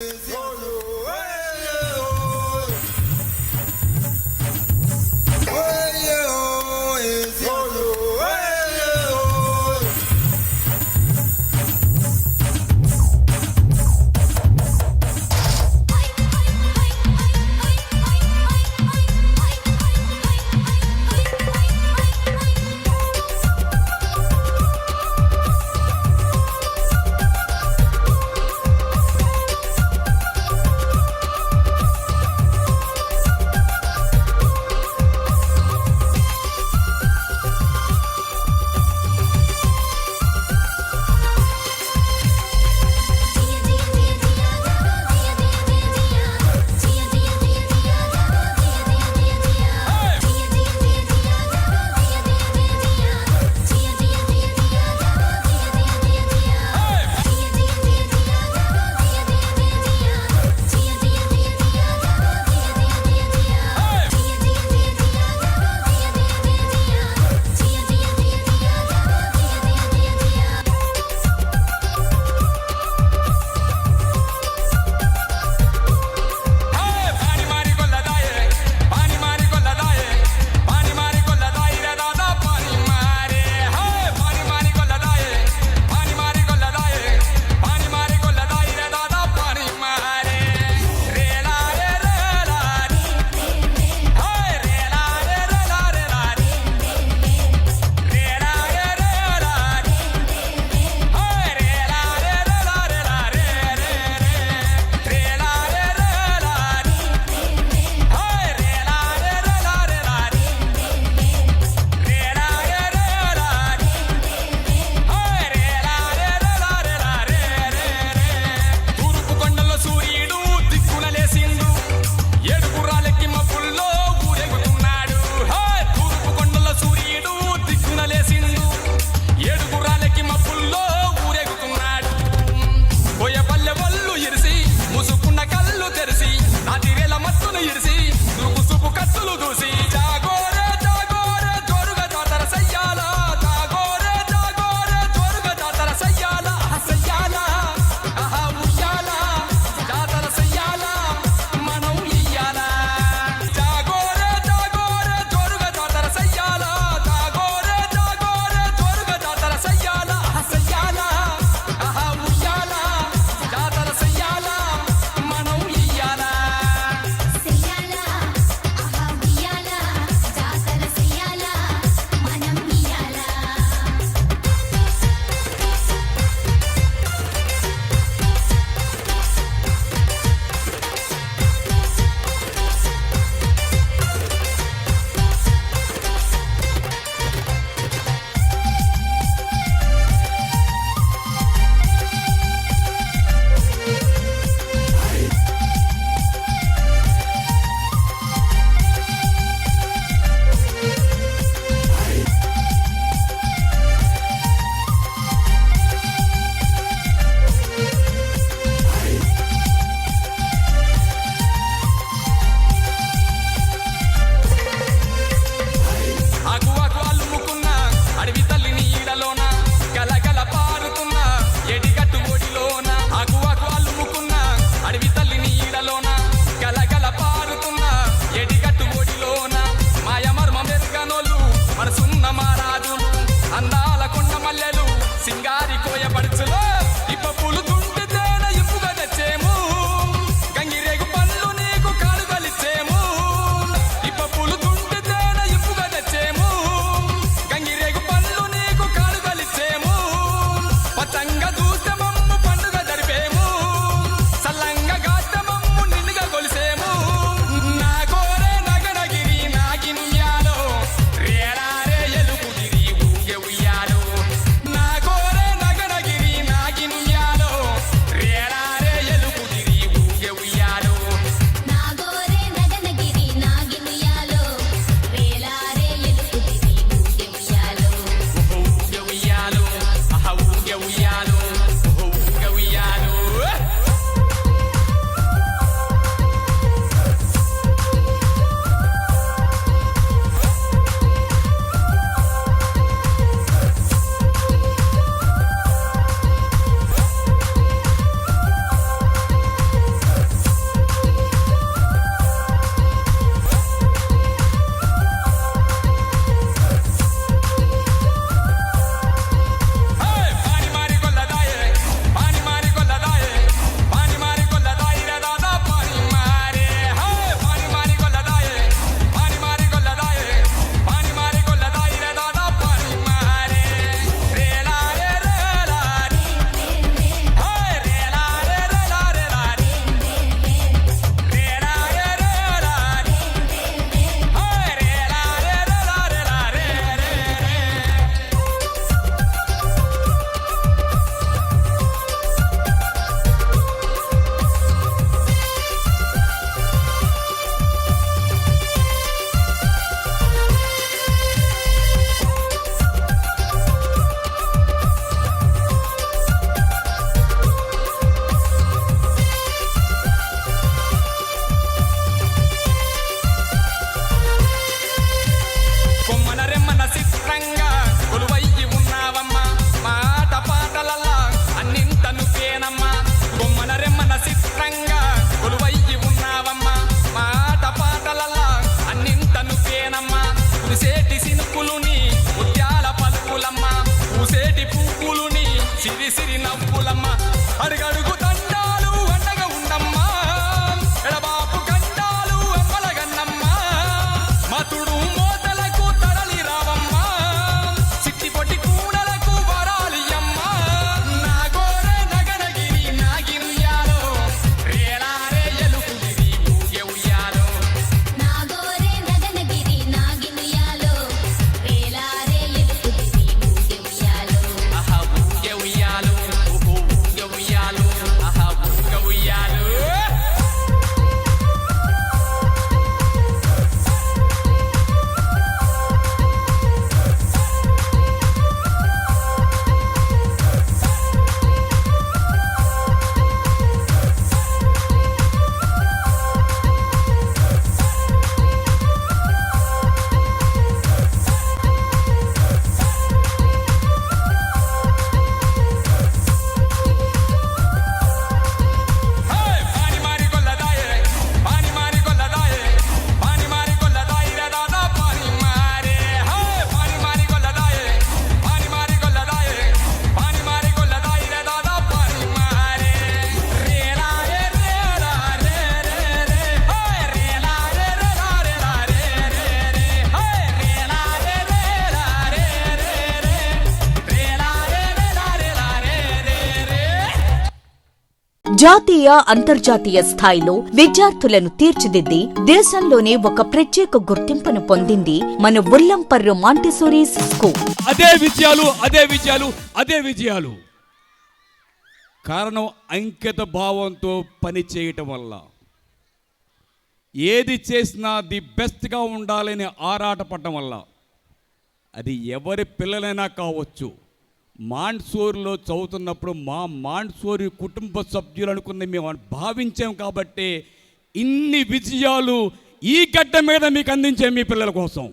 is సిరి సిరి నవ్వులమ్మ. అడుగడుగుతా జాతీయ అంతర్జాతీయ స్థాయిలో విద్యార్థులను తీర్చిదిద్ది దేశంలోనే ఒక ప్రత్యేక గుర్తింపును పొందింది మన ఉల్లంపర్రు మాంటిసోరీ స్కూల్. అదే విజయాలు అదే విజయాలు అదే విజయాలు. కారణం అంకిత భావంతో పని చేయటం వల్ల. ఏది చేసినా ది బెస్ట్గా ఉండాలని ఆరాటపడటం వల్ల. అది ఎవరి పిల్లలైనా కావచ్చు. మాండ్సోరులో చదువుతున్నప్పుడు మా మాండ్సోరి కుటుంబ సభ్యులు అనుకుని మేము భావించాం కాబట్టి ఇన్ని విజయాలు ఈ గడ్డ మీద మీకు అందించే మీ పిల్లల కోసం.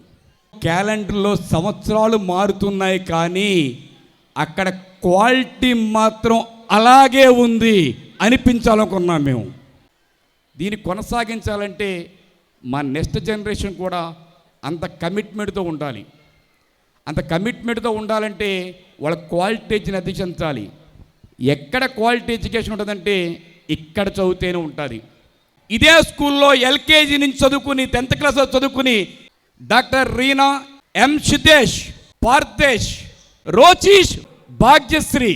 క్యాలెండర్లో సంవత్సరాలు మారుతున్నాయి కానీ అక్కడ క్వాలిటీ మాత్రం అలాగే ఉంది అనిపించాలనుకున్నాం మేము. దీన్ని కొనసాగించాలంటే మా నెక్స్ట్ జనరేషన్ కూడా అంత కమిట్మెంట్తో ఉండాలి. అంత కమిట్మెంట్తో ఉండాలంటే వాళ్ళ క్వాలిటీని ఎడ్యుకేషన్ ఎక్కడ క్వాలిటీ ఎడ్యుకేషన్ ఉంటుందంటే ఇక్కడ చదివితేనే ఉంటుంది. ఇదే స్కూల్లో ఎల్కేజీ నుంచి చదువుకుని టెన్త్ క్లాస్ చదువుకుని డాక్టర్ రీనా ఎం సిద్ధేష్ పార్థేష్ రోచీష్ భాగ్యశ్రీ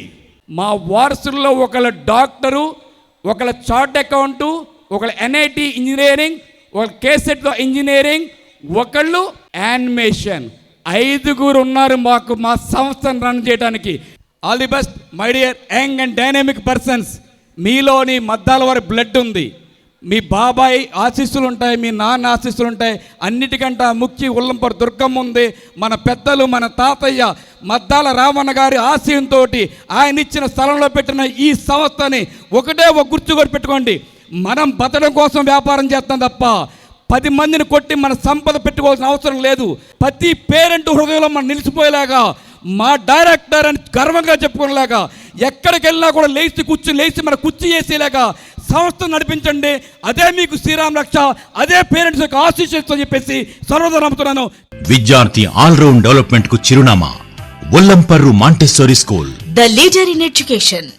మా వారసుల్లో ఒకళ్ళ డాక్టరు ఒకళ్ళ చార్ట్ అకౌంటు ఒకళ్ళ ఎన్ఐటి ఇంజనీరింగ్ ఒకళ్ళ కేసెట్లో ఇంజనీరింగ్ ఒకళ్ళు యానిమేషన్. ఐదుగురు ఉన్నారు మాకు మా సంస్థను రన్ చేయడానికి. All the best my dear young and dynamic persons. మీలోని మద్దాల వారి బ్లడ్ ఉంది. మీ బాబాయ్ ఆశీస్సులు ఉంటాయి మీ నాన్న ఆశీస్సులు ఉంటాయి. అన్నిటికంటే ముఖ్య ఉల్లంపర దుర్గమ్మ ఉంది. మన పెద్దలు మన తాతయ్య మద్దాల రామన్న గారి ఆశయంతో ఆయన ఇచ్చిన స్థలంలో పెట్టిన ఈ సంస్థని ఒకటే ఒక గుర్తు కూడా పెట్టుకోండి. మనం బతకడం కోసం వ్యాపారం చేస్తాం తప్ప పది మందిని కొట్టి మన సంపద పెట్టుకోవాల్సిన అవసరం లేదు. ప్రతి పేరెంట్ హృదయంలో మనం నిలిచిపోయేలాగా మా డైరెక్టర్ అని గర్వంగా చెప్పుకునేలాగా ఎక్కడికి వెళ్ళినా కూడా లేచి కూర్చుని లేచి మన కుర్చీ చేసేలాగా సంస్థ నడిపించండి. అదే మీకు శ్రీరామ్ రక్ష అదే పేరెంట్స్ యొక్క ఆశీస్సుతో చెప్పేసి సర్వదా నమ్ముతున్నాను. విద్యార్థి ఆల్రౌండ్ డెవలప్మెంట్కు చిరునామా Ollamparru Montessori school. The leader in education